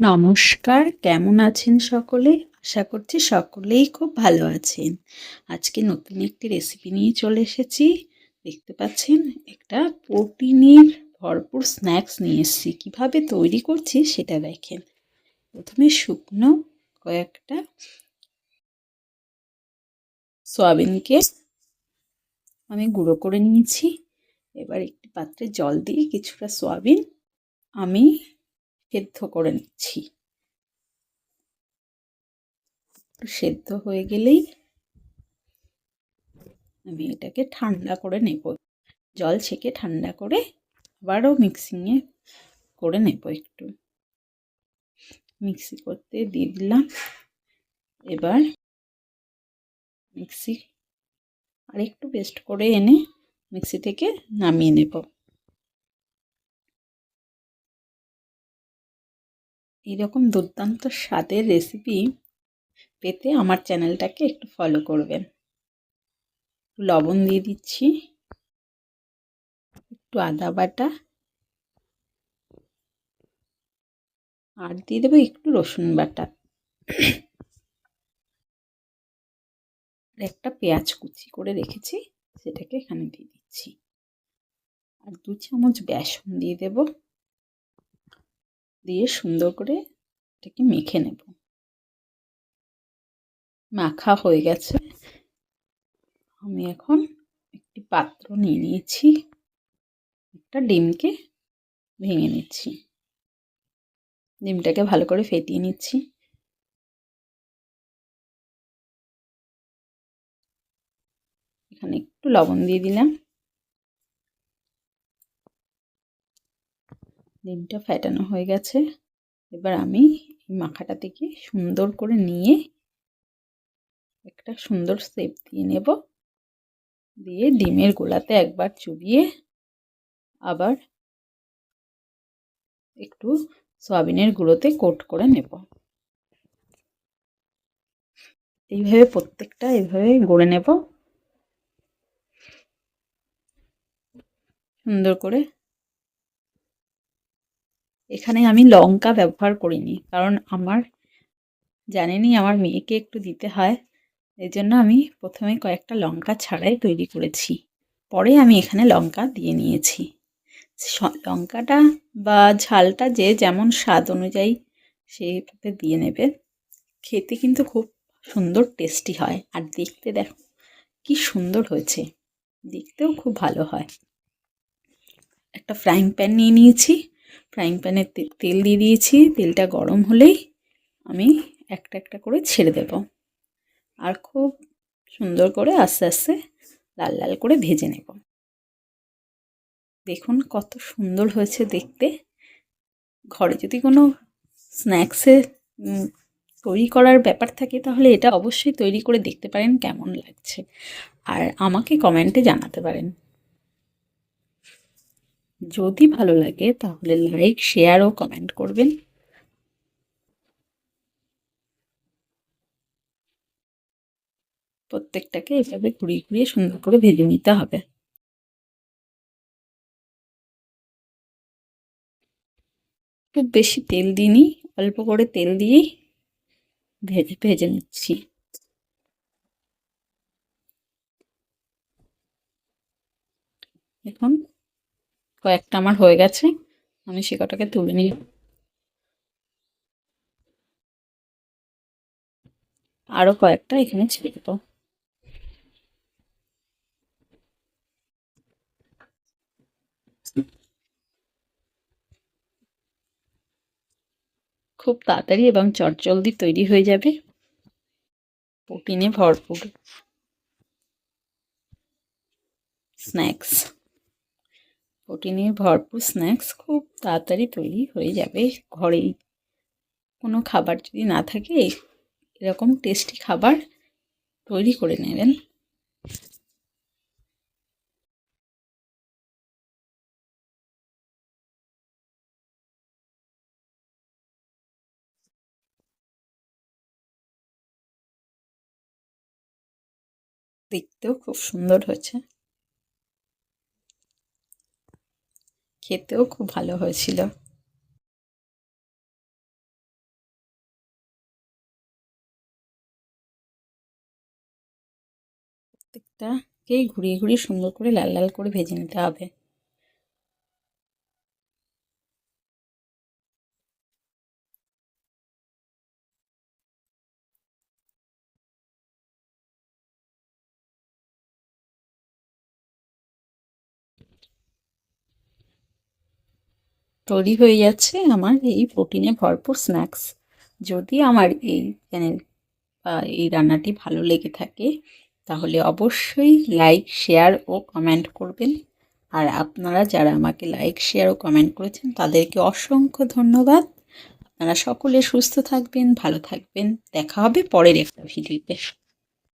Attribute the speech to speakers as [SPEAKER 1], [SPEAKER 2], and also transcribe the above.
[SPEAKER 1] নমস্কার, কেমন আছেন সকলে? আশা করছি সকলেই খুব ভালো আছেন। আজকে নতুন একটি রেসিপি নিয়ে চলে এসেছি। দেখতে পাচ্ছেন, একটা প্রোটিনের ভরপুর স্ন্যাক্স নিয়ে এসেছি। কীভাবে তৈরি করছি সেটা দেখেন। প্রথমে শুকনো কয়েকটা সয়াবিনকে আমি গুঁড়ো করে নিয়েছি। এবার একটি পাত্রে জল দিয়ে কিছুটা সয়াবিন আমি সেদ্ধ করে নিচ্ছি। সেদ্ধ হয়ে গেলেই আমি এটাকে ঠান্ডা করে নেব। জল ছেঁকে ঠান্ডা করে আবারও মিক্সিংয়ে করে নেব একটু। মিক্সি করতে দিয়ে দিলাম। এবার মিক্সি আর একটু পেস্ট করে এনে মিক্সি থেকে নামিয়ে নেব। এরকম দুর্দান্ত স্বাদের রেসিপি পেতে আমার চ্যানেলটাকে একটু ফলো করবেন। লবণ দিয়ে দিচ্ছি। একটু আদা বাটা। আর দিয়ে দেবো একটু রসুন বাটা। একটা পেঁয়াজ কুচি করে রেখেছি, সেটাকে এখানে দিয়ে দিচ্ছি। আর দু চামচ বেসন দিয়ে দেবো। দিয়ে সুন্দর করে এটাকে মেখে নেব। মাখা হয়ে গেছে। আমি এখন একটি পাত্র নিয়ে নিয়েছি। একটা ডিমকে ভেঙে নিচ্ছি। ডিমটাকে ভালো করে ফেটিয়ে নিচ্ছি। এখানে একটু লবণ দিয়ে দিলাম। ডিমটা ফ্যাটানো হয়ে গেছে। এবার আমি মাখাটা থেকে সুন্দর করে নিয়ে একটা সুন্দর সেপ দিয়ে নেব। দিয়ে ডিমের গোলাতে একবার চুবিয়ে আবার একটু সয়াবিনের গুঁড়োতে কোট করে নেব। এইভাবে প্রত্যেকটা এইভাবে গড়ে নেব। সুন্দর করে এখানে আমি লঙ্কা ব্যবহার করিনি। কারণ আমার জানেনই আমার মেয়েকে একটু দিতে হয়। এই জন্য আমি প্রথমে কয়েকটা লঙ্কা ছাড়াই তৈরি করেছি। পরে আমি এখানে লঙ্কা দিয়ে নিয়েছি। লঙ্কাটা বা ঝালটা যে যেমন স্বাদ অনুযায়ী সেইভাবে দিয়ে নেবে। খেতে কিন্তু খুব সুন্দর টেস্টি হয়। আর দেখতে দেখো কি সুন্দর হয়েছে। দেখতেও খুব ভালো হয়। একটা ফ্রাইং প্যান নিয়ে নিয়েছি। ফ্রাইং প্যানে তেল দিয়ে দিয়েছি। তেলটা গরম হলেই আমি একটা একটা করে ছেড়ে দেব। আর খুব সুন্দর করে আস্তে আস্তে লাল লাল করে ভেজে নেব। দেখুন কত সুন্দর হয়েছে দেখতে। ঘরে যদি কোনো স্ন্যাক্সের তৈরি করার ব্যাপার থাকে তাহলে এটা অবশ্যই তৈরি করে দেখতে পারেন কেমন লাগছে। আর আমাকে কমেন্টে জানাতে পারেন। যদি ভালো লাগে, তাহলে লাইক শেয়ার ও কমেন্ট করবেন। প্রত্যেকটাকে এভাবে ঘুরিয়ে ঘুরিয়ে সুন্দর করে ভেজে নিতে হবে। খুব বেশি তেল দিইনি, অল্প করে তেল দিয়েই ভেজে ভেজে নিচ্ছি। এখন কয়েকটা আমার হয়ে গেছে, আমি সে কটাকে তুলে নিই। আরও কয়েকটা এখানে ছেড়ে দেবো খুব তাড়াতাড়ি এবং চটজলদি তৈরি হয়ে যাবে। প্রোটিনে ভরপুর। স্ন্যাক্স। প্রোটিনে ভরপুর স্ন্যাক্স খুব তাড়াতাড়ি তৈরি হয়ে যাবে ঘরেই। কোনো খাবার যদি না থাকে, এরকম টেস্টি খাবার তৈরি করে নেবেন। দেখতেও খুব সুন্দর হয়েছে। খেতেও খুব ভালো হয়েছিল। প্রত্যেকটাকেই ঘুরিয়ে ঘুরিয়ে সুন্দর করে লাল লাল করে ভেজে নিতে হবে। তৈরি হয়ে যাচ্ছে আমার এই প্রোটিনে ভরপুর স্ন্যাক্স। যদি আমার এই চ্যানেল এই রান্নাটি ভালো লেগে থাকে, তাহলে অবশ্যই লাইক শেয়ার ও কমেন্ট করবেন। আর আপনারা যারা আমাকে লাইক শেয়ার ও কমেন্ট করেছেন, তাদেরকে অসংখ্য ধন্যবাদ। আপনারা সকলে সুস্থ থাকবেন, ভালো থাকবেন। দেখা হবে পরের একটা ভিডিওতে।